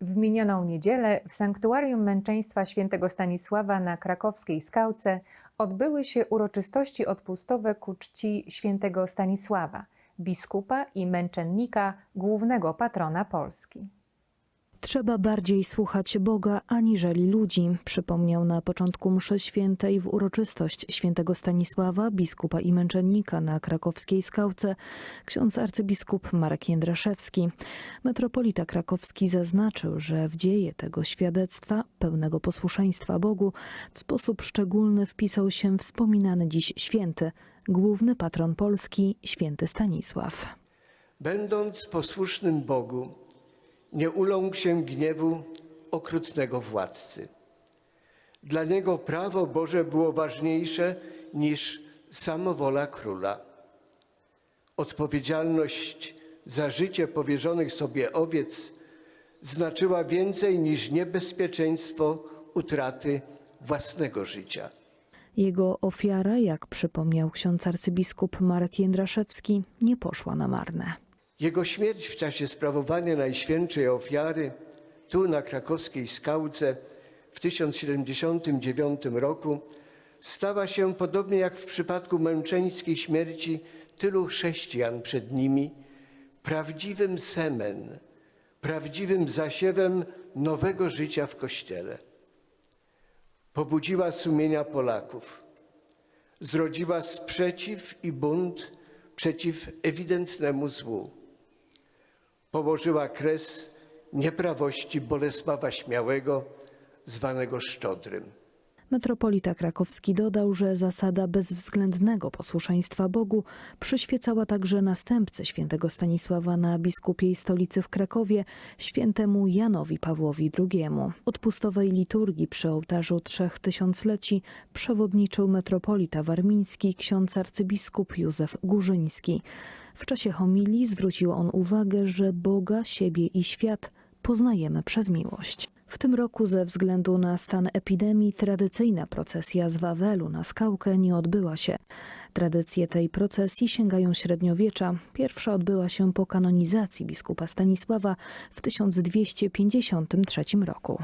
W minioną niedzielę w Sanktuarium Męczeństwa Świętego Stanisława na krakowskiej Skałce odbyły się uroczystości odpustowe ku czci świętego Stanisława, biskupa i męczennika, głównego patrona Polski. Trzeba bardziej słuchać Boga aniżeli ludzi, przypomniał na początku mszy świętej w uroczystość świętego Stanisława, biskupa i męczennika na krakowskiej skałce, ksiądz arcybiskup Marek Jędraszewski. Metropolita krakowski zaznaczył, że w dzieje tego świadectwa, pełnego posłuszeństwa Bogu, w sposób szczególny wpisał się wspominany dziś święty, główny patron Polski, święty Stanisław. Będąc posłusznym Bogu, nie uląkł się gniewu okrutnego władcy. Dla niego prawo Boże było ważniejsze niż samowola króla. Odpowiedzialność za życie powierzonych sobie owiec znaczyła więcej niż niebezpieczeństwo utraty własnego życia. Jego ofiara, jak przypomniał ksiądz arcybiskup Marek Jędraszewski, nie poszła na marne. Jego śmierć w czasie sprawowania Najświętszej Ofiary, tu na krakowskiej skałce w 1079 roku, stała się, podobnie jak w przypadku męczeńskiej śmierci tylu chrześcijan przed nimi, prawdziwym semen, prawdziwym zasiewem nowego życia w Kościele. Pobudziła sumienia Polaków, zrodziła sprzeciw i bunt przeciw ewidentnemu złu położyła kres nieprawości Bolesława Śmiałego, zwanego Szczodrym. Metropolita krakowski dodał, że zasada bezwzględnego posłuszeństwa Bogu przyświecała także następcy świętego Stanisława na biskupiej stolicy w Krakowie, świętemu Janowi Pawłowi II. Odpustowej liturgii przy ołtarzu Trzech Tysiącleci przewodniczył metropolita warmiński ksiądz arcybiskup Józef Górzyński. W czasie homilii zwrócił on uwagę, że Boga, siebie i świat poznajemy przez miłość. W tym roku ze względu na stan epidemii tradycyjna procesja z Wawelu na skałkę nie odbyła się. Tradycje tej procesji sięgają średniowiecza. Pierwsza odbyła się po kanonizacji biskupa Stanisława w 1253 roku.